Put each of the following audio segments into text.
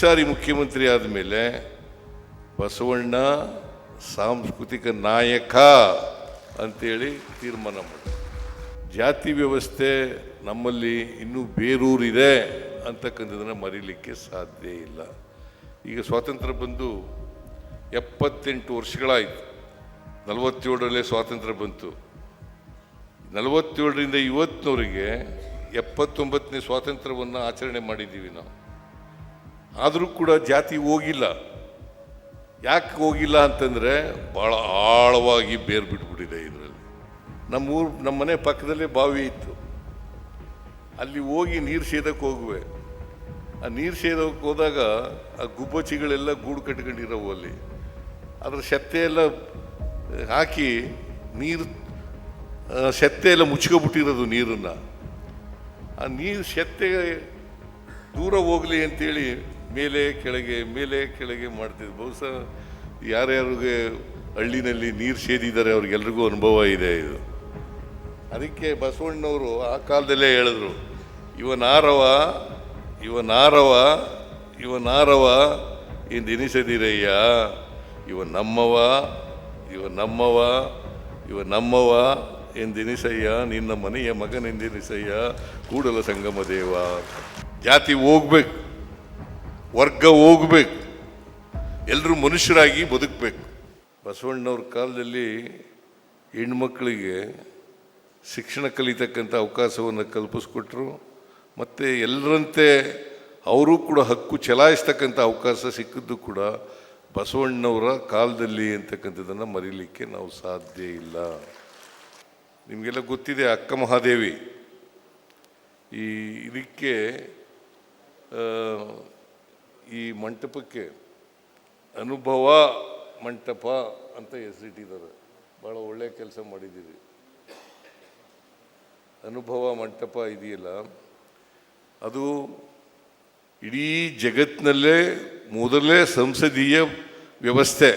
ಸಾರಿ ಮುಖ್ಯಮಂತ್ರಿ ಆದಮೇಲೆ ಬಸವಣ್ಣ ಸಾಂಸ್ಕೃತಿಕ ನಾಯಕ ಅಂತೇಳಿ ತೀರ್ಮಾನ ಮಾಡಿ ಜಾತಿ ವ್ಯವಸ್ಥೆ ನಮ್ಮಲ್ಲಿ ಇನ್ನೂ ಬೇರೂರಿದೆ ಅಂತಕ್ಕಂಥದ್ದನ್ನು ಮರೀಲಿಕ್ಕೆ ಸಾಧ್ಯ ಇಲ್ಲ. ಈಗ ಸ್ವಾತಂತ್ರ್ಯ ಬಂದು ಎಪ್ಪತ್ತೆಂಟು ವರ್ಷಗಳಾಯಿತು. ನಲವತ್ತೇಳರಲ್ಲೇ ಸ್ವಾತಂತ್ರ್ಯ ಬಂತು. ನಲವತ್ತೇಳರಿಂದ ಇವತ್ತಿನವರೆಗೆ ಎಪ್ಪತ್ತೊಂಬತ್ತನೇ ಸ್ವಾತಂತ್ರ್ಯವನ್ನು ಆಚರಣೆ ಮಾಡಿದ್ದೀವಿ ನಾವು. ಆದರೂ ಕೂಡ ಜಾತಿ ಹೋಗಿಲ್ಲ. ಯಾಕೆ ಹೋಗಿಲ್ಲ ಅಂತಂದರೆ ಭಾಳ ಆಳವಾಗಿ ಬೇರು ಬಿಟ್ಬಿಟ್ಟಿದೆ ಇದರಲ್ಲಿ. ನಮ್ಮ ಊರು ನಮ್ಮ ಮನೆ ಪಕ್ಕದಲ್ಲೇ ಬಾವಿ ಇತ್ತು. ಅಲ್ಲಿ ಹೋಗಿ ನೀರು ಸೇದಕ್ಕೆ ಹೋಗುವೆ. ಆ ನೀರು ಸೇದಕ್ಕೆ ಹೋದಾಗ ಆ ಗುಬ್ಬಚ್ಚಿಗಳೆಲ್ಲ ಗೂಡು ಕಟ್ಕೊಂಡಿರೋವು ಅಲ್ಲಿ. ಅದರ ಸೆತ್ತೆ ಹಾಕಿ ನೀರು ಸೆತ್ತೆ ಎಲ್ಲ ಮುಚ್ಕೊಬಿಟ್ಟಿರೋದು ನೀರನ್ನು. ಆ ನೀರು ಸೆತ್ತೆ ದೂರ ಹೋಗಲಿ ಅಂತೇಳಿ ಮೇಲೆ, ಕೆಳಗೆ ಮೇಲೆ, ಕೆಳಗೆ ಮಾಡ್ತಿದ್ರು ಬಹುಶಃ ಯಾರ್ಯಾರಿಗೆ ಹಳ್ಳಿನಲ್ಲಿ ನೀರು ಸೇದಿದ್ದಾರೆ ಅವ್ರಿಗೆಲ್ರಿಗೂ ಅನುಭವ ಇದೆ ಇದು. ಅದಕ್ಕೆ ಬಸವಣ್ಣವರು ಆ ಕಾಲದಲ್ಲೇ ಹೇಳಿದ್ರು ಇವನಾರವ ಇವನಾರವ ಇವನಾರವ ನಾರವ ಇವ ನಮ್ಮವ ಇವ ನಮ್ಮವ ಇವ ನಮ್ಮವ ಎಂದೆನಿಸಯ್ಯ ನಿನ್ನ ಮನೆಯ ಮಗನೆಂದೆನಿಸಯ್ಯ, ಕೂಡಲ ಸಂಗಮ ದೇವ. ಜಾತಿ ಹೋಗ್ಬೇಕು. ವರ್ಗ ಹೋಗ್ಬೇಕು. ಎಲ್ಲರೂ ಮನುಷ್ಯರಾಗಿ ಬದುಕಬೇಕು. ಬಸವಣ್ಣವ್ರ ಕಾಲದಲ್ಲಿ ಹೆಣ್ಮಕ್ಳಿಗೆ ಶಿಕ್ಷಣ ಕಲಿತಕ್ಕಂಥ ಅವಕಾಶವನ್ನು ಕಲ್ಪಿಸ್ಕೊಟ್ರು. ಮತ್ತು ಎಲ್ಲರಂತೆ ಅವರು ಕೂಡ ಹಕ್ಕು ಚಲಾಯಿಸ್ತಕ್ಕಂಥ ಅವಕಾಶ ಸಿಕ್ಕಿದ್ದು ಕೂಡ ಬಸವಣ್ಣವರ ಕಾಲದಲ್ಲಿ ಅಂತಕ್ಕಂಥದ್ದನ್ನು ಮರೀಲಿಕ್ಕೆ ನಾವು ಸಾಧ್ಯ ಇಲ್ಲ. ನಿಮಗೆಲ್ಲ ಗೊತ್ತಿದೆ ಅಕ್ಕ ಮಹಾದೇವಿ. ಈ ಇದಕ್ಕೆ ಈ ಮಂಟಪಕ್ಕೆ ಅನುಭವ ಮಂಟಪ ಅಂತ ಹೆಸರಿಟ್ಟಿದ್ದಾರೆ. ಭಾಳ ಒಳ್ಳೆಯ ಕೆಲಸ ಮಾಡಿದ್ದೀರಿ. ಅನುಭವ ಮಂಟಪ ಇದೆಯಲ್ಲ, ಅದು ಇಡೀ ಜಗತ್ತಿನಲ್ಲೇ ಮೊದಲೇ ಸಂಸದೀಯ ವ್ಯವಸ್ಥೆ.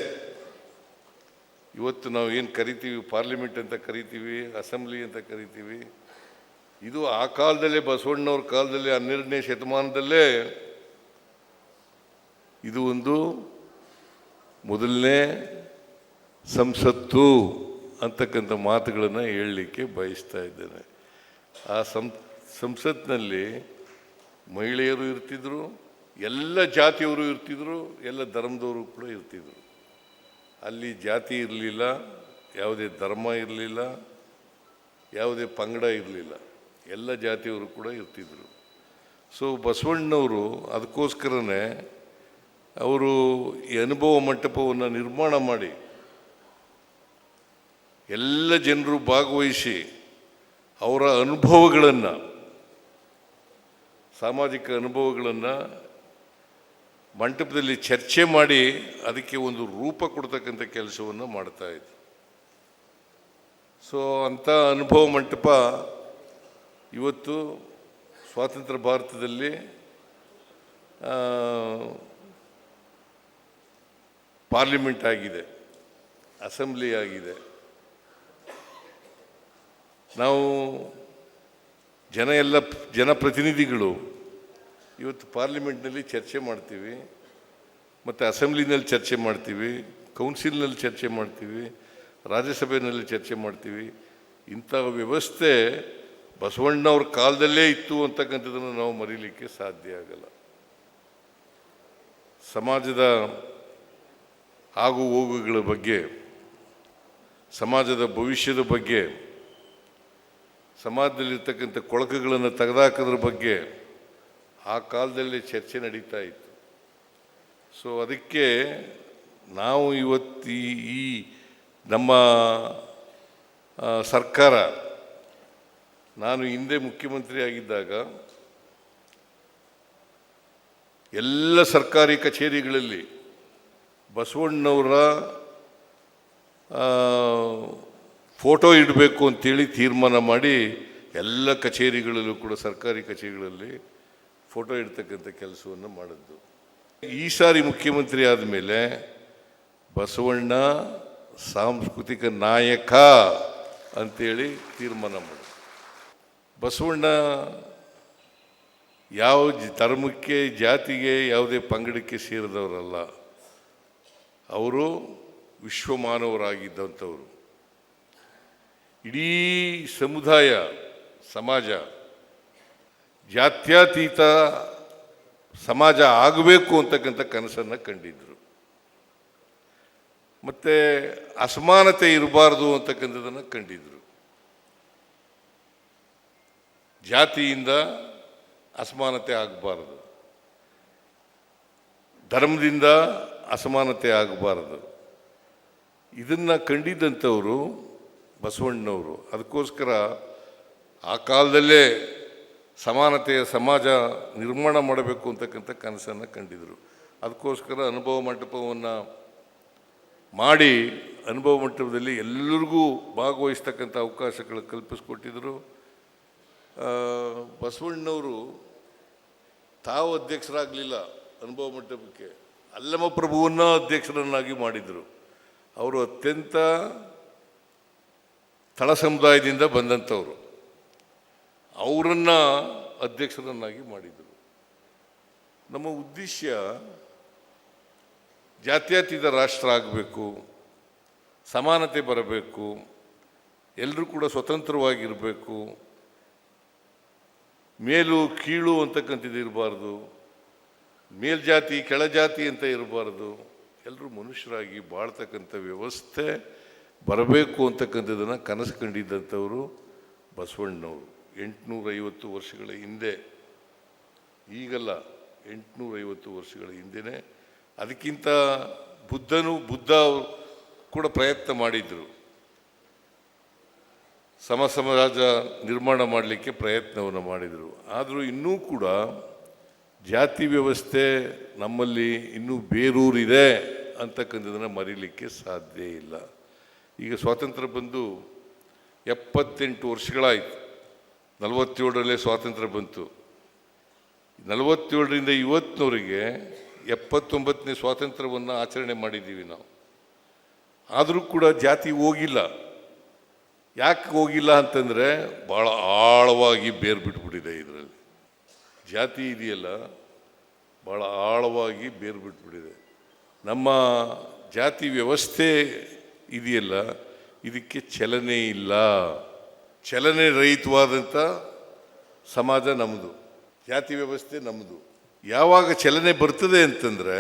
ಇವತ್ತು ನಾವು ಏನು ಕರಿತೀವಿ, ಪಾರ್ಲಿಮೆಂಟ್ ಅಂತ ಕರಿತೀವಿ, ಅಸೆಂಬ್ಲಿ ಅಂತ ಕರಿತೀವಿ, ಇದು ಆ ಕಾಲದಲ್ಲೇ ಬಸವಣ್ಣವ್ರ ಕಾಲದಲ್ಲಿ ಹನ್ನೆರಡನೇ ಶತಮಾನದಲ್ಲೇ ಇದು ಒಂದು ಮೊದಲನೇ ಸಂಸತ್ತು ಅಂತಕ್ಕಂಥ ಮಾತುಗಳನ್ನು ಹೇಳಲಿಕ್ಕೆ ಬಯಸ್ತಾ ಇದ್ದೇನೆ. ಆ ಸಂ, ಸಂಸತ್ನಲ್ಲಿ ಮಹಿಳೆಯರು ಇರ್ತಿದ್ರು, ಎಲ್ಲ ಜಾತಿಯವರು ಇರ್ತಿದ್ರು, ಎಲ್ಲ ಧರ್ಮದವರು ಕೂಡ ಇರ್ತಿದ್ರು. ಅಲ್ಲಿ ಜಾತಿ ಇರಲಿಲ್ಲ, ಯಾವುದೇ ಧರ್ಮ ಇರಲಿಲ್ಲ, ಯಾವುದೇ ಪಂಗಡ ಇರಲಿಲ್ಲ, ಎಲ್ಲ ಜಾತಿಯವರು ಕೂಡ ಇರ್ತಿದ್ರು. ಸೊ ಬಸವಣ್ಣವರು ಅದಕ್ಕೋಸ್ಕರನೇ ಅವರು ಈ ಅನುಭವ ಮಂಟಪವನ್ನು ನಿರ್ಮಾಣ ಮಾಡಿ ಎಲ್ಲ ಜನರು ಭಾಗವಹಿಸಿ ಅವರ ಅನುಭವಗಳನ್ನು, ಸಾಮಾಜಿಕ ಅನುಭವಗಳನ್ನು ಮಂಟಪದಲ್ಲಿ ಚರ್ಚೆ ಮಾಡಿ ಅದಕ್ಕೆ ಒಂದು ರೂಪ ಕೊಡ್ತಕ್ಕಂಥ ಕೆಲಸವನ್ನು ಮಾಡ್ತಾ ಇದ್ದರು ಸೊ ಅಂಥ ಅನುಭವ ಮಂಟಪ ಇವತ್ತು ಸ್ವಾತಂತ್ರ್ಯ ಭಾರತದಲ್ಲಿ ಪಾರ್ಲಿಮೆಂಟ್ ಆಗಿದೆ, ಅಸೆಂಬ್ಲಿ ಆಗಿದೆ. ನಾವು ಜನ ಎಲ್ಲ, ಜನಪ್ರತಿನಿಧಿಗಳು ಇವತ್ತು ಪಾರ್ಲಿಮೆಂಟ್ನಲ್ಲಿ ಚರ್ಚೆ ಮಾಡ್ತೀವಿ, ಮತ್ತು ಅಸೆಂಬ್ಲಿನಲ್ಲಿ ಚರ್ಚೆ ಮಾಡ್ತೀವಿ, ಕೌನ್ಸಿಲ್ನಲ್ಲಿ ಚರ್ಚೆ ಮಾಡ್ತೀವಿ, ರಾಜ್ಯಸಭೆಯಲ್ಲಿ ಚರ್ಚೆ ಮಾಡ್ತೀವಿ. ಇಂಥ ವ್ಯವಸ್ಥೆ ಬಸವಣ್ಣವ್ರ ಕಾಲದಲ್ಲೇ ಇತ್ತು ಅಂತಕ್ಕಂಥದ್ದನ್ನು ನಾವು ಮರೀಲಿಕ್ಕೆ ಸಾಧ್ಯ ಆಗಲ್ಲ. ಸಮಾಜದ ಆಗು ಹೋಗುಗಳ ಬಗ್ಗೆ, ಸಮಾಜದ ಭವಿಷ್ಯದ ಬಗ್ಗೆ, ಸಮಾಜದಲ್ಲಿರ್ತಕ್ಕಂಥ ಕೊಳಕುಗಳನ್ನು ತೆಗೆದಾಕೋದ್ರ ಬಗ್ಗೆ ಆ ಕಾಲದಲ್ಲಿ ಚರ್ಚೆ ನಡೀತಾ ಇತ್ತು. ಸೊ ಅದಕ್ಕೆ ನಾವು ಇವತ್ತು ಈ ನಮ್ಮ ಸರ್ಕಾರ, ನಾನು ಹಿಂದೆ ಮುಖ್ಯಮಂತ್ರಿ ಆಗಿದ್ದಾಗ, ಎಲ್ಲ ಸರ್ಕಾರಿ ಕಚೇರಿಗಳಲ್ಲಿ ಬಸವಣ್ಣವರ ಫೋಟೋ ಇಡಬೇಕು ಅಂತೇಳಿ ತೀರ್ಮಾನ ಮಾಡಿ ಎಲ್ಲ ಕಚೇರಿಗಳಲ್ಲೂ ಕೂಡ, ಸರ್ಕಾರಿ ಕಚೇರಿಗಳಲ್ಲಿ ಫೋಟೋ ಇಡ್ತಕ್ಕಂಥ ಕೆಲಸವನ್ನು ಮಾಡಿದ್ದು. ಈ ಸಾರಿ ಮುಖ್ಯಮಂತ್ರಿ ಆದಮೇಲೆ ಬಸವಣ್ಣ ಸಾಂಸ್ಕೃತಿಕ ನಾಯಕ ಅಂತೇಳಿ ತೀರ್ಮಾನ ಮಾಡಿದ್ರು. ಬಸವಣ್ಣ ಯಾವ ಧರ್ಮಕ್ಕೆ, ಜಾತಿಗೆ ಯಾವುದೇ ಪಂಗಡಕ್ಕೆ ಸೇರಿದವರಲ್ಲ ಅವರು ವಿಶ್ವಮಾನವರಾಗಿದ್ದಂಥವರು. ಇಡೀ ಸಮುದಾಯ, ಸಮಾಜ, ಜಾತ್ಯತೀತ ಸಮಾಜ ಆಗಬೇಕು ಅಂತಕ್ಕಂಥ ಕನಸನ್ನು ಕಂಡಿದ್ದರು ಮತ್ತು ಅಸಮಾನತೆ ಇರಬಾರ್ದು ಅಂತಕ್ಕಂಥದ್ದನ್ನು ಕಂಡಿದ್ದರು ಜಾತಿಯಿಂದ ಅಸಮಾನತೆ ಆಗಬಾರ್ದು. ಧರ್ಮದಿಂದ ಅಸಮಾನತೆ ಆಗಬಾರದು. ಇದನ್ನು ಕಂಡಿದ್ದಂಥವರು ಬಸವಣ್ಣನವರು ಅದಕ್ಕೋಸ್ಕರ ಆ ಕಾಲದಲ್ಲೇ ಸಮಾನತೆಯ ಸಮಾಜ ನಿರ್ಮಾಣ ಮಾಡಬೇಕು ಅಂತಕ್ಕಂಥ ಕನಸನ್ನು ಕಂಡಿದ್ರು. ಅದಕ್ಕೋಸ್ಕರ ಅನುಭವ ಮಂಟಪವನ್ನು ಮಾಡಿ ಅನುಭವ ಮಂಟಪದಲ್ಲಿ ಎಲ್ಲರಿಗೂ ಭಾಗವಹಿಸ್ತಕ್ಕಂಥ ಅವಕಾಶಗಳು ಕಲ್ಪಿಸ್ಕೊಟ್ಟಿದ್ದರು ಬಸವಣ್ಣನವರು ತಾವು ಅಧ್ಯಕ್ಷರಾಗಲಿಲ್ಲ ಅನುಭವ ಮಂಟಪಕ್ಕೆ. ಅಲ್ಲಮ ಪ್ರಭುವನ್ನ ಅಧ್ಯಕ್ಷರನ್ನಾಗಿ ಮಾಡಿದರು. ಅವರು ಅತ್ಯಂತ ತಳ ಸಮುದಾಯದಿಂದ ಬಂದಂಥವರು. ಅವರನ್ನು ಅಧ್ಯಕ್ಷರನ್ನಾಗಿ ಮಾಡಿದರು. ನಮ್ಮ ಉದ್ದೇಶ ಜಾತ್ಯತೀತ ರಾಷ್ಟ್ರ ಆಗಬೇಕು, ಸಮಾನತೆ ಬರಬೇಕು ಎಲ್ಲರೂ ಕೂಡ ಸ್ವತಂತ್ರವಾಗಿರಬೇಕು, ಮೇಲು, ಕೀಳು ಅಂತಕ್ಕಂಥದ್ದು ಇರಬಾರ್ದು. ಮೇಲ್ಜಾತಿ, ಕೆಳಜಾತಿ ಅಂತ ಇರಬಾರ್ದು. ಎಲ್ಲರೂ ಮನುಷ್ಯರಾಗಿ ಬಾಳ್ತಕ್ಕಂಥ ವ್ಯವಸ್ಥೆ ಬರಬೇಕು ಅಂತಕ್ಕಂಥದ್ದನ್ನು ಕನಸು ಕಂಡಿದ್ದಂಥವರು ಬಸವಣ್ಣನವರು. ಎಂಟುನೂರೈವತ್ತು ವರ್ಷಗಳ ಹಿಂದೆ, ಈಗಲ್ಲ ಎಂಟುನೂರೈವತ್ತು ವರ್ಷಗಳ ಹಿಂದೆಯೇ ಅದಕ್ಕಿಂತ ಬುದ್ಧನು ಬುದ್ಧ ಕೂಡ ಪ್ರಯತ್ನ ಮಾಡಿದರು. ಸಮ ಸಮಾಜ ನಿರ್ಮಾಣ ಮಾಡಲಿಕ್ಕೆ ಪ್ರಯತ್ನವನ್ನು ಮಾಡಿದರು. ಆದರೂ ಇನ್ನೂ ಕೂಡ ಜಾತಿ ವ್ಯವಸ್ಥೆ ನಮ್ಮಲ್ಲಿ ಇನ್ನೂ ಬೇರೂರಿದೆ ಅಂತಕ್ಕಂಥದ್ದನ್ನು ಮರೀಲಿಕ್ಕೆ ಸಾಧ್ಯ ಇಲ್ಲ. ಈಗ ಸ್ವಾತಂತ್ರ್ಯ ಬಂದು ಎಪ್ಪತ್ತೆಂಟು ವರ್ಷಗಳಾಯಿತು. ನಲವತ್ತೇಳರಲ್ಲೇ ಸ್ವಾತಂತ್ರ್ಯ ಬಂತು. ನಲವತ್ತೇಳರಿಂದ ಇವತ್ತಿನವರೆಗೆ ಎಪ್ಪತ್ತೊಂಬತ್ತನೇ ಸ್ವಾತಂತ್ರ್ಯವನ್ನು ಆಚರಣೆ ಮಾಡಿದ್ದೀವಿ ನಾವು. ಆದರೂ ಕೂಡ ಜಾತಿ ಹೋಗಿಲ್ಲ. ಯಾಕೆ ಹೋಗಿಲ್ಲ ಅಂತಂದರೆ ಭಾಳ ಆಳವಾಗಿ ಬೇರ್ಬಿಟ್ಬಿಟ್ಟಿದೆ ಇದರಲ್ಲಿ. ಜಾತಿ ಇದೆಯಲ್ಲ ಭಾಳ ಆಳವಾಗಿ ಬೇರು ಬಿಟ್ಬಿಟ್ಟಿದೆ ನಮ್ಮ ಜಾತಿ ವ್ಯವಸ್ಥೆ ಇದೆಯಲ್ಲ, ಇದಕ್ಕೆ ಚಲನೆ ಇಲ್ಲ. ಚಲನೆ ರಹಿತವಾದಂಥ ಸಮಾಜ ನಮ್ಮದು ಜಾತಿ ವ್ಯವಸ್ಥೆ ನಮ್ಮದು ಯಾವಾಗ ಚಲನೆ ಬರ್ತದೆ ಅಂತಂದರೆ,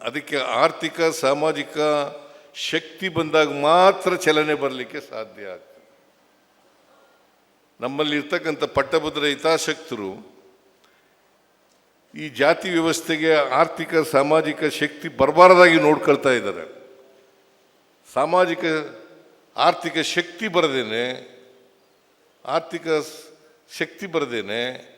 ಅದಕ್ಕೆ ಆರ್ಥಿಕ, ಸಾಮಾಜಿಕ ಶಕ್ತಿ ಬಂದಾಗ ಮಾತ್ರ ಚಲನೆ ಬರಲಿಕ್ಕೆ ಸಾಧ್ಯ ಆಗ್ತದೆ. ನಮ್ಮಲ್ಲಿರ್ತಕ್ಕಂಥ ಪಟ್ಟಭದ್ರ ಹಿತಾಸಕ್ತರು ಈ ಜಾತಿ ವ್ಯವಸ್ಥೆಗೆ ಆರ್ಥಿಕ, ಸಾಮಾಜಿಕ ಶಕ್ತಿ ಬರಬಾರದಾಗಿ ನೋಡ್ಕೊಳ್ತಾ ಇದ್ದಾರೆ. ಸಾಮಾಜಿಕ, ಆರ್ಥಿಕ ಶಕ್ತಿ ಬರದೇನೆ, ಆರ್ಥಿಕ ಶಕ್ತಿ ಬರದೇನೆ,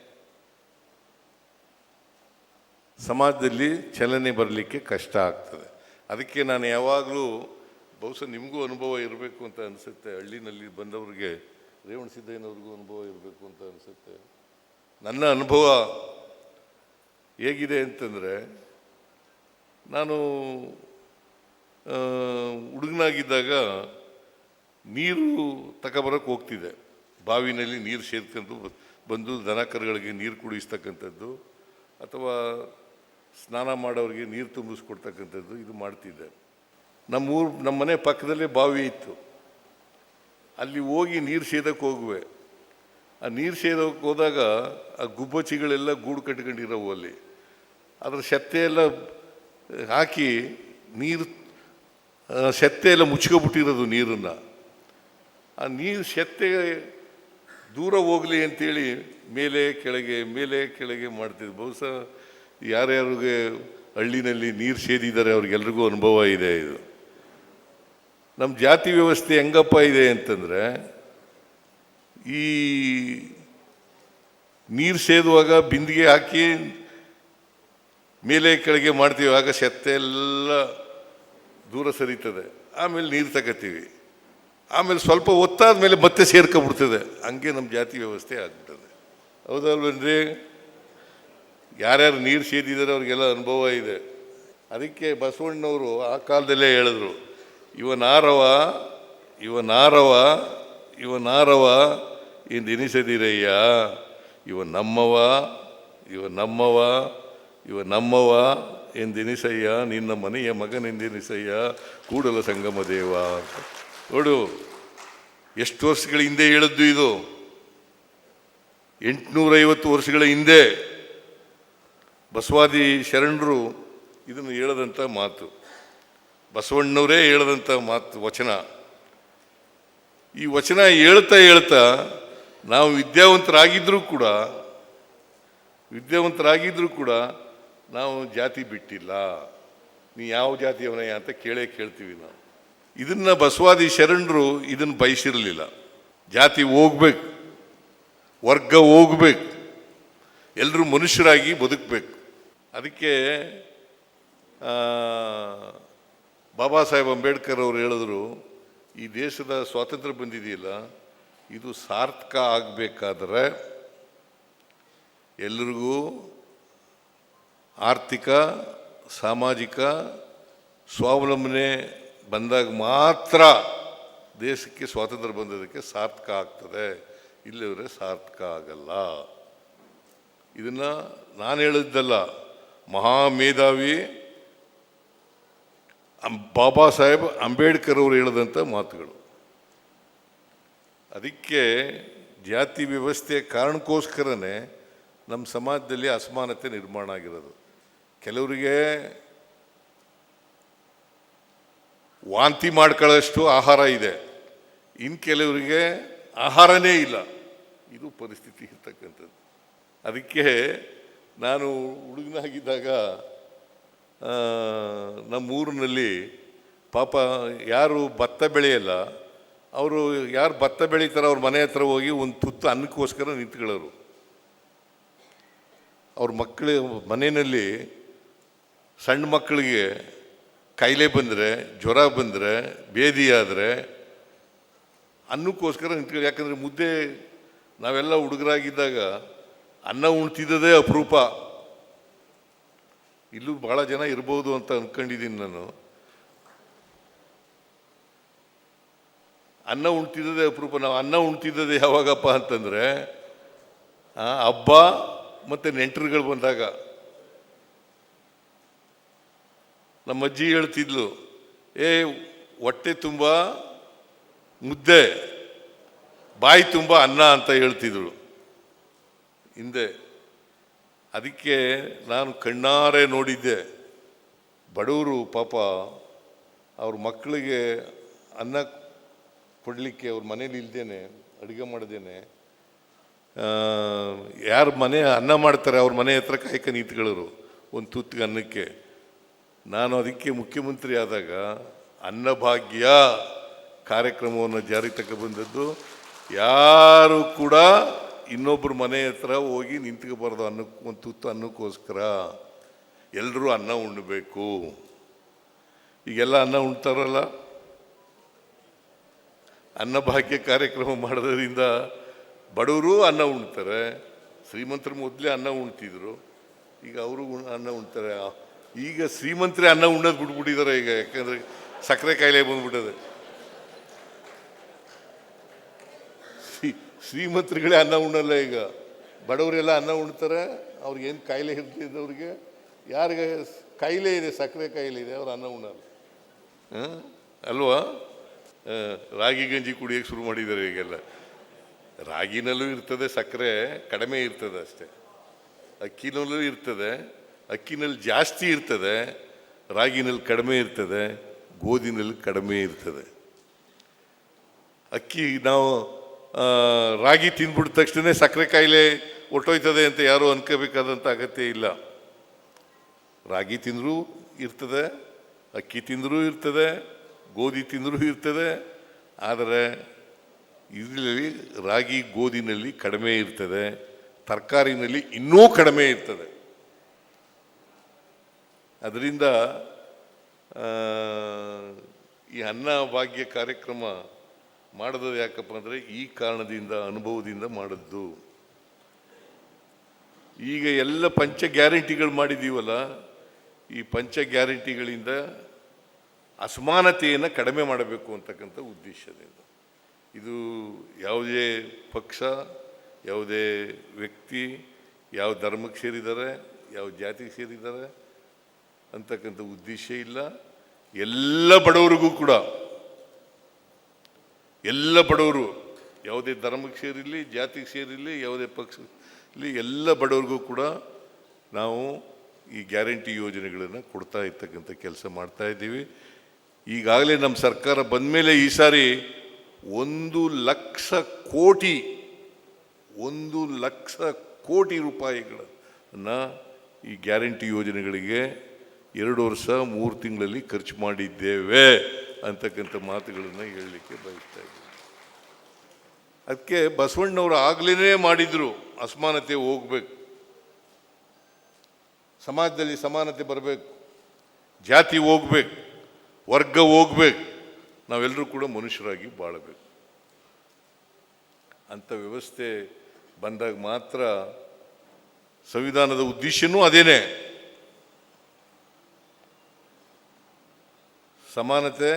ಸಮಾಜದಲ್ಲಿ ಚಲನೆ ಬರಲಿಕ್ಕೆ ಕಷ್ಟ ಆಗ್ತದೆ. ಅದಕ್ಕೆ ನಾನು ಯಾವಾಗಲೂ, ಬಹುಶಃ ನಿಮಗೂ ಅನುಭವ ಇರಬೇಕು ಅಂತ ಅನಿಸುತ್ತೆ, ಹಳ್ಳಿನಲ್ಲಿ ಬಂದವರಿಗೆ ರೇವಣ ಸಿದ್ದಯ್ಯನವ್ರಿಗೂ ಅನುಭವ ಇರಬೇಕು ಅಂತ ಅನಿಸುತ್ತೆ. ನನ್ನ ಅನುಭವ ಹೇಗಿದೆ ಅಂತಂದರೆ, ನಾನು ಹುಡುಗನಾಗಿದ್ದಾಗ ನೀರು ತಗೊಬರಕ್ಕೆ ಹೋಗ್ತಿದ್ದೆ. ಬಾವಿನಲ್ಲಿ ನೀರು ಸೇರ್ಕೊಂಡು ಬಂದು ದನ ಕರುಗಳಿಗೆ ನೀರು ಕುಡಿಸ್ತಕ್ಕಂಥದ್ದು ಅಥವಾ ಸ್ನಾನ ಮಾಡೋರಿಗೆ ನೀರು ತುಂಬಿಸ್ಕೊಡ್ತಕ್ಕಂಥದ್ದು ಇದು ಮಾಡ್ತಿದ್ದೆ. ನಮ್ಮೂರು ನಮ್ಮ ಮನೆ ಪಕ್ಕದಲ್ಲೇ ಬಾವಿ ಇತ್ತು. ಅಲ್ಲಿ ಹೋಗಿ ನೀರು ಸೇದಕ್ಕೆ ಹೋಗುವೆ. ಆ ನೀರು ಸೇದಕ್ಕೆ ಹೋದಾಗ ಆ ಗುಬ್ಬಚ್ಚಿಗಳೆಲ್ಲ ಗೂಡು ಕಟ್ಕೊಂಡಿರೋವು ಅಲ್ಲಿ. ಅದರ ಶೆತ್ತೆ ಎಲ್ಲ ಹಾಕಿ ನೀರು ಶೆತ್ತೆ ಎಲ್ಲ ಮುಚ್ಕೊಬಿಟ್ಟಿರೋದು ನೀರನ್ನು. ಆ ನೀರು ಶೆತ್ತೆ ದೂರ ಹೋಗಲಿ ಅಂತೇಳಿ ಮೇಲೆ ಕೆಳಗೆ ಮೇಲೆ ಕೆಳಗೆ ಮಾಡ್ತಿದ್ದೆ ಬಹುಶಃ ಯಾರ್ಯಾರಿಗೆ ಹಳ್ಳಿನಲ್ಲಿ ನೀರು ಸೇದಿದ್ದಾರೆ ಅವ್ರಿಗೆಲ್ರಿಗೂ ಅನುಭವ ಇದೆ ಇದು. ನಮ್ಮ ಜಾತಿ ವ್ಯವಸ್ಥೆ ಹೆಂಗಪ್ಪ ಇದೆ ಅಂತಂದರೆ, ಈ ನೀರು ಸೇದುವಾಗ ಬಿಂದಿಗೆ ಹಾಕಿ ಮೇಲೆ ಕೆಳಗೆ ಮಾಡ್ತೀವಿ, ಆಗ ಸೆತ್ತೆ ಎಲ್ಲ ದೂರ ಸರಿತದೆ. ಆಮೇಲೆ ನೀರು ತಗೋತೀವಿ. ಆಮೇಲೆ ಸ್ವಲ್ಪ ಒತ್ತಾದ ಮೇಲೆ ಮತ್ತೆ ಸೇರ್ಕೊಬಿಡ್ತದೆ ಹಂಗೆ ನಮ್ಮ ಜಾತಿ ವ್ಯವಸ್ಥೆ ಆಗ್ಬಿಟ್ಟದೆ ಹೌದಲ್ವೇನ್ರಿ? ಯಾರ್ಯಾರು ನೀರು ಸೇದಿದ್ದಾರೆ ಅವ್ರಿಗೆಲ್ಲ ಅನುಭವ ಇದೆ. ಅದಕ್ಕೆ ಬಸವಣ್ಣವರು ಆ ಕಾಲದಲ್ಲೇ ಹೇಳಿದ್ರು ಇವನಾರವ ಇವನಾರವ ಇವನಾರವ ಎಂದೆನಿಸದಿರಯ್ಯ ಇವ ನಮ್ಮವ ಇವ ನಮ್ಮವ ಇವ ನಮ್ಮವ ಎಂದಿನಿಸಯ್ಯ ನಿನ್ನ ಮನೆಯ ಮಗನೆಂದೆನಿಸಯ್ಯ ಕೂಡಲ ಸಂಗಮ ದೇವ. ನೋಡು, ಎಷ್ಟು ವರ್ಷಗಳ ಹಿಂದೆ ಹೇಳದ್ದು ಇದು? ಎಂಟುನೂರೈವತ್ತು ವರ್ಷಗಳ ಹಿಂದೆ ಬಸವಾದಿ ಶರಣರು ಇದನ್ನು ಹೇಳದಂಥ ಮಾತು. ಬಸವಣ್ಣವರೇ ಹೇಳದಂಥ ಮಾತು, ವಚನ. ಈ ವಚನ ಹೇಳ್ತಾ ಹೇಳ್ತಾ ನಾವು ವಿದ್ಯಾವಂತರಾಗಿದ್ದರೂ ಕೂಡ ವಿದ್ಯಾವಂತರಾಗಿದ್ದರೂ ಕೂಡ ನಾವು ಜಾತಿ ಬಿಟ್ಟಿಲ್ಲ. ನೀ ಯಾವ ಜಾತಿಯವನಯ್ಯ ಅಂತ ಕೇಳೇ ಕೇಳ್ತೀವಿ ನಾವು. ಇದನ್ನು ಬಸವಾದಿ ಶರಣರು ಇದನ್ನು ಬಯಸಿರಲಿಲ್ಲ. ಜಾತಿ ಹೋಗ್ಬೇಕು. ವರ್ಗ ಹೋಗ್ಬೇಕು. ಎಲ್ಲರೂ ಮನುಷ್ಯರಾಗಿ ಬದುಕಬೇಕು. ಅದಕ್ಕೆ ಬಾಬಾ ಸಾಹೇಬ್ ಅಂಬೇಡ್ಕರ್ ಅವರು ಹೇಳಿದ್ರು, ಈ ದೇಶದ ಸ್ವಾತಂತ್ರ್ಯ ಬಂದಿದೆಯಲ್ಲ, ಇದು ಸಾರ್ಥಕ ಆಗಬೇಕಾದ್ರೆ ಎಲ್ಲರಿಗೂ ಆರ್ಥಿಕ, ಸಾಮಾಜಿಕ ಸ್ವಾವಲಂಬನೆ ಬಂದಾಗ ಮಾತ್ರ ದೇಶಕ್ಕೆ ಸ್ವಾತಂತ್ರ್ಯ ಬಂದದಕ್ಕೆ ಸಾರ್ಥಕ ಆಗ್ತದೆ. ಇಲ್ಲಿವರೆ ಸಾರ್ಥಕ ಆಗಲ್ಲ. ಇದನ್ನು ನಾನು ಹೇಳಿದ್ದಲ್ಲ ಮಹಾ ಮೇಧಾವಿ ಬಾಬಾ ಸಾಹೇಬ್ ಅಂಬೇಡ್ಕರ್ ಅವರು ಹೇಳಿದಂಥ ಮಾತುಗಳು. ಅದಕ್ಕೆ ಜಾತಿ ವ್ಯವಸ್ಥೆಯ ಕಾರಣಕ್ಕೋಸ್ಕರನೇ ನಮ್ಮ ಸಮಾಜದಲ್ಲಿ ಅಸಮಾನತೆ ನಿರ್ಮಾಣ ಆಗಿರೋದು. ಕೆಲವರಿಗೆ ವಾಂತಿ ಮಾಡ್ಕೊಳ್ಳೋಷ್ಟು ಆಹಾರ ಇದೆ. ಇನ್ನು ಕೆಲವರಿಗೆ ಆಹಾರನೇ ಇಲ್ಲ. ಇದು ಪರಿಸ್ಥಿತಿ ಇರ್ತಕ್ಕಂಥದ್ದು. ಅದಕ್ಕೆ ನಾನು ಹುಡುಗನಾಗಿದ್ದಾಗ ನಮ್ಮೂರಿನಲ್ಲಿ ಪಾಪ ಯಾರು ಭತ್ತ ಬೆಳೆಯಲ್ಲ, ಅವರು ಯಾರು ಭತ್ತ ಬೆಳೀತಾರೋ ಅವ್ರ ಮನೆ ಹತ್ರ ಹೋಗಿ ಒಂದು ತುತ್ತು ಅನ್ನಕ್ಕೋಸ್ಕರ ನಿಂತ್ಕೊಳ್ಳೋರು. ಅವ್ರ ಮಕ್ಕಳ ಮನೆಯಲ್ಲಿ ಸಣ್ಣ ಮಕ್ಕಳಿಗೆ ಕಾಯಿಲೆ ಬಂದರೆ, ಜ್ವರ ಬಂದರೆ, ಬೇದಿ ಆದರೆ ಅನ್ನಕ್ಕೋಸ್ಕರ ನಿಂತ್ಕೊಳ್ಳಿ. ಯಾಕಂದರೆ ಮುದ್ದೆ ನಾವೆಲ್ಲ ಹುಡುಗರಾಗಿದ್ದಾಗ ಅನ್ನ ಉಣ್ತಿದ್ದದೇ ಅಪರೂಪ. ಇಲ್ಲೂ ಭಾಳ ಜನ ಇರ್ಬೋದು ಅಂತ ಅಂದ್ಕೊಂಡಿದ್ದೀನಿ ನಾನು. ಅನ್ನ ಉಣ್ತಿದ್ದದೇ ಅಪರೂಪ. ನಾವು ಅನ್ನ ಉಣ್ತಿದ್ದದೇ ಯಾವಾಗಪ್ಪ ಅಂತಂದರೆ ಹಬ್ಬ ಮತ್ತು ನೆಂಟರುಗಳು ಬಂದಾಗ ನಮ್ಮ ಅಜ್ಜಿ ಹೇಳ್ತಿದ್ಲು, ಏ, ಹೊಟ್ಟೆ ತುಂಬ, ಮುದ್ದೆ, ಬಾಯಿ ತುಂಬ ಅನ್ನ ಅಂತ ಹೇಳ್ತಿದ್ರು ಹಿಂದೆ, ಅದಕ್ಕೆ ನಾನು ಕಣ್ಣಾರೆ ನೋಡಿದ್ದೆ. ಬಡವರು ಪಾಪ ಅವ್ರ ಮಕ್ಕಳಿಗೆ ಅನ್ನ ಕೊಡಲಿಕ್ಕೆ ಅವ್ರ ಮನೇಲಿ ಇಲ್ದೇನೆ, ಅಡುಗೆ ಮಾಡ್ದೇನೆ. ಯಾರು ಮನೆ ಅನ್ನ ಮಾಡ್ತಾರೆ ಅವ್ರ ಮನೆ ಹತ್ರ ಕಾಯ್ಕ ನಿಂತ್ಕೊಳ್ಳೋರು, ಒಂದು ತುತ್ತಿಗೆ ಅನ್ನಕ್ಕೆ. ನಾನು ಅದಕ್ಕೆ ಮುಖ್ಯಮಂತ್ರಿ ಆದಾಗ ಅನ್ನಭಾಗ್ಯ ಕಾರ್ಯಕ್ರಮವನ್ನು ಜಾರಿಗೆ ಬಂದದ್ದು. ಯಾರು ಕೂಡ ಇನ್ನೊಬ್ಬರ ಮನೆ ಹತ್ರ ಹೋಗಿ ನಿಂತ್ಕೋಬಾರ್ದು ಅನ್ನಕ್ಕೆ ಒಂದು ತುತ್ತು ಅನ್ನಕ್ಕೋಸ್ಕರ ಎಲ್ಲರೂ ಅನ್ನ ಉಣ್ಣಬೇಕು ಈಗೆಲ್ಲ ಅನ್ನ ಉಣ್ತಾರಲ್ಲ? ಅನ್ನಭಾಗ್ಯ ಕಾರ್ಯಕ್ರಮ ಮಾಡೋದ್ರಿಂದ ಬಡವರು ಅನ್ನ ಉಣ್ತಾರೆ, ಶ್ರೀಮಂತರು ಮೊದಲೇ ಅನ್ನ ಉಣ್ತಿದ್ರು. ಈಗ ಅವರು ಅನ್ನ ಉಣ್ತಾರೆ. ಈಗ ಶ್ರೀಮಂತರೇ ಅನ್ನ ಉಣ್ಣೋದು ಬಿಟ್ಬಿಟ್ಟಿದ್ದಾರೆ ಈಗ, ಯಾಕಂದ್ರೆ ಸಕ್ಕರೆ ಕಾಯಿಲೆ ಬಂದ್ಬಿಟ್ಟದೆ. ಶ್ರೀ- ಶ್ರೀಮಂತರುಗಳೇ ಅನ್ನ ಉಣ್ಣಲ್ಲ ಈಗ. ಬಡವರೆಲ್ಲ ಅನ್ನ ಉಣ್ತಾರೆ ಅವ್ರಿಗೇನು ಕಾಯಿಲೆ ಇರ್ತಿದ್ದವ್ರಿಗೆ ಯಾರಿಗೆ ಕಾಯಿಲೆ ಇದೆ, ಸಕ್ಕರೆ ಕಾಯಿಲೆ ಇದೆ, ಅವ್ರು ಅನ್ನ ಉಣ್ಣಲ್ಲ. ಹಾಂ? ಅಲ್ವಾ? ರಾಗಿ ಗಂಜಿ ಕುಡಿಯೋಕ್ಕೆ ಶುರು ಮಾಡಿದ್ದಾರೆ ಈಗೆಲ್ಲ. ರಾಗಿನಲ್ಲೂ ಇರ್ತದೆ, ಸಕ್ಕರೆ ಕಡಿಮೆ ಇರ್ತದೆ ಅಷ್ಟೇ. ಅಕ್ಕಿನಲ್ಲೂ ಇರ್ತದೆ. ಅಕ್ಕಿನಲ್ಲಿ ಜಾಸ್ತಿ ಇರ್ತದೆ, ರಾಗಿನಲ್ಲಿ ಕಡಿಮೆ ಇರ್ತದೆ, ಗೋಧಿನಲ್ಲಿ ಕಡಿಮೆ ಇರ್ತದೆ. ಅಕ್ಕಿ ನಾವು ರಾಗಿ ತಿಂದ್ಬಿಟ್ಟ ತಕ್ಷಣ ಸಕ್ಕರೆ ಕಾಯಿಲೆ ಒಟ್ಟೋಯ್ತದೆ ಅಂತ ಯಾರೂ ಅನ್ಕೋಬೇಕಾದಂಥ ಅಗತ್ಯ ಇಲ್ಲ. ರಾಗಿ ತಿಂದರೂ ಇರ್ತದೆ, ಅಕ್ಕಿ ತಿಂದರೂ ಇರ್ತದೆ, ಗೋಧಿ ತಿಂದರೂ ಇರ್ತದೆ, ಆದರೆ ಇದರಲ್ಲಿ ರಾಗಿ, ಗೋಧಿನಲ್ಲಿ ಕಡಿಮೆ ಇರ್ತದೆ, ತರಕಾರಿನಲ್ಲಿ ಇನ್ನೂ ಕಡಿಮೆ ಇರ್ತದೆ. ಅದರಿಂದ ಈ ಅನ್ನ ಭಾಗ್ಯ ಕಾರ್ಯಕ್ರಮ ಮಾಡೋದು ಯಾಕಪ್ಪ ಅಂದರೆ, ಈ ಕಾರಣದಿಂದ, ಅನುಭವದಿಂದ ಮಾಡಿದ್ದು. ಈಗ ಎಲ್ಲ ಪಂಚ ಗ್ಯಾರಂಟಿಗಳು ಮಾಡಿದ್ದೀವಲ್ಲ, ಈ ಪಂಚ ಗ್ಯಾರಂಟಿಗಳಿಂದ ಅಸಮಾನತೆಯನ್ನು ಕಡಿಮೆ ಮಾಡಬೇಕು ಅಂತಕ್ಕಂಥ ಉದ್ದೇಶದಿಂದ ಇದು ಯಾವುದೇ ಪಕ್ಷ, ಯಾವುದೇ ವ್ಯಕ್ತಿ, ಯಾವ ಧರ್ಮಕ್ಕೆ ಸೇರಿದ್ದಾರೆ, ಯಾವ ಜಾತಿಗೆ ಸೇರಿದ್ದಾರೆ ಅಂತಕ್ಕಂಥ ಉದ್ದೇಶ ಇಲ್ಲ. ಎಲ್ಲ ಬಡವರಿಗೂ ಕೂಡ, ಎಲ್ಲ ಬಡವರು, ಯಾವುದೇ ಧರ್ಮಕ್ಕೆ ಸೇರಿರಲಿ, ಜಾತಿಗೆ ಸೇರಿರಲಿ, ಯಾವುದೇ ಪಕ್ಷ ಇಲ್ಲಿ ಎಲ್ಲ ಬಡವರಿಗೂ ಕೂಡ ನಾವು ಈ ಗ್ಯಾರಂಟಿ ಯೋಜನೆಗಳನ್ನು ಕೊಡ್ತಾ ಇರ್ತಕ್ಕಂಥ ಕೆಲಸ ಮಾಡ್ತಾ ಇದ್ದೀವಿ. ಈಗಾಗಲೇ ನಮ್ಮ ಸರ್ಕಾರ ಬಂದ ಮೇಲೆ ಈ ಸಾರಿ ಒಂದು ಲಕ್ಷ ಕೋಟಿ, ಒಂದು ಲಕ್ಷ ಕೋಟಿ ರೂಪಾಯಿಗಳನ್ನು ಈ ಗ್ಯಾರಂಟಿ ಯೋಜನೆಗಳಿಗೆ ಎರಡು ವರ್ಷ, ಮೂರು ತಿಂಗಳಲ್ಲಿ ಖರ್ಚು ಮಾಡಿದ್ದೇವೆ ಅಂತಕ್ಕಂಥ ಮಾತುಗಳನ್ನು ಹೇಳಲಿಕ್ಕೆ ಬಯಸ್ತಾ ಇದ್ದೀನಿ. ಅದಕ್ಕೆ ಬಸವಣ್ಣವರು ಆಗ್ಲೇ ಮಾಡಿದ್ರು ಅಸಮಾನತೆ ಹೋಗ್ಬೇಕು. ಸಮಾಜದಲ್ಲಿ ಸಮಾನತೆ ಬರಬೇಕು. ಜಾತಿ ಹೋಗ್ಬೇಕು. ವರ್ಗ ಹೋಗ್ಬೇಕು. ನಾವೆಲ್ಲರೂ ಕೂಡ ಮನುಷ್ಯರಾಗಿ ಬಾಳಬೇಕು. ಅಂಥ ವ್ಯವಸ್ಥೆ ಬಂದಾಗ ಮಾತ್ರ ಸಂವಿಧಾನದ ಉದ್ದೇಶನೂ ಅದೇನೆ. ಸಮಾನತೆ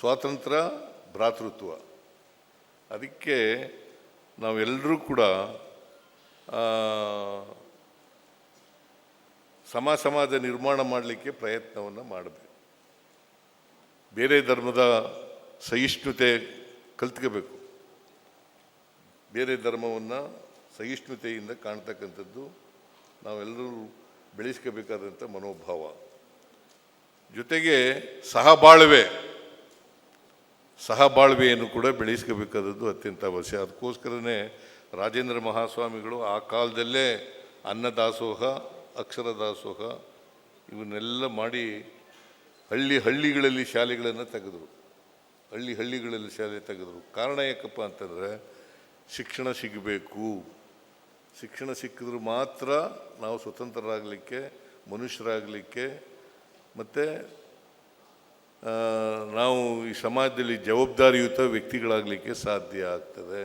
ಸ್ವಾತಂತ್ರ್ಯ ಭ್ರಾತೃತ್ವ. ಅದಕ್ಕೆ ನಾವೆಲ್ಲರೂ ಕೂಡ ಸಮ ಸಮಾಜ ನಿರ್ಮಾಣ ಮಾಡಲಿಕ್ಕೆ ಪ್ರಯತ್ನವನ್ನು ಮಾಡಬೇಕು. ಬೇರೆ ಧರ್ಮದ ಸಹಿಷ್ಣುತೆ ಕಲ್ತ್ಕೋಬೇಕು. ಬೇರೆ ಧರ್ಮವನ್ನು ಸಹಿಷ್ಣುತೆಯಿಂದ ಕಾಣ್ತಕ್ಕಂಥದ್ದು ನಾವೆಲ್ಲರೂ ಬೆಳೆಸ್ಕೋಬೇಕಾದಂಥ ಮನೋಭಾವ. ಜೊತೆಗೆ ಸಹಬಾಳ್ವೆ, ಸಹಬಾಳ್ವೆಯನ್ನು ಕೂಡ ಬೆಳೆಸ್ಕೋಬೇಕಾದದ್ದು ಅತ್ಯಂತ ಅವಶ್ಯ. ಅದಕ್ಕೋಸ್ಕರನೇ ರಾಜೇಂದ್ರ ಮಹಾಸ್ವಾಮಿಗಳು ಆ ಕಾಲದಲ್ಲೇ ಅನ್ನದಾಸೋಹ ಅಕ್ಷರ ದಾಸೋಹ ಇವನ್ನೆಲ್ಲ ಮಾಡಿ ಹಳ್ಳಿ ಹಳ್ಳಿಗಳಲ್ಲಿ ಶಾಲೆಗಳನ್ನು ತೆಗೆದರು. ಹಳ್ಳಿ ಹಳ್ಳಿಗಳಲ್ಲಿ ಶಾಲೆ ತೆಗೆದರು. ಕಾರಣ ಯಾಕಪ್ಪ ಅಂತಂದರೆ ಶಿಕ್ಷಣ ಸಿಗಬೇಕು. ಶಿಕ್ಷಣ ಸಿಕ್ಕಿದ್ರೆ ಮಾತ್ರ ನಾವು ಸ್ವತಂತ್ರರಾಗಲಿಕ್ಕೆ, ಮನುಷ್ಯರಾಗಲಿಕ್ಕೆ ಮತ್ತು ನಾವು ಈ ಸಮಾಜದಲ್ಲಿ ಜವಾಬ್ದಾರಿಯುತ ವ್ಯಕ್ತಿಗಳಾಗಲಿಕ್ಕೆ ಸಾಧ್ಯ ಆಗ್ತದೆ.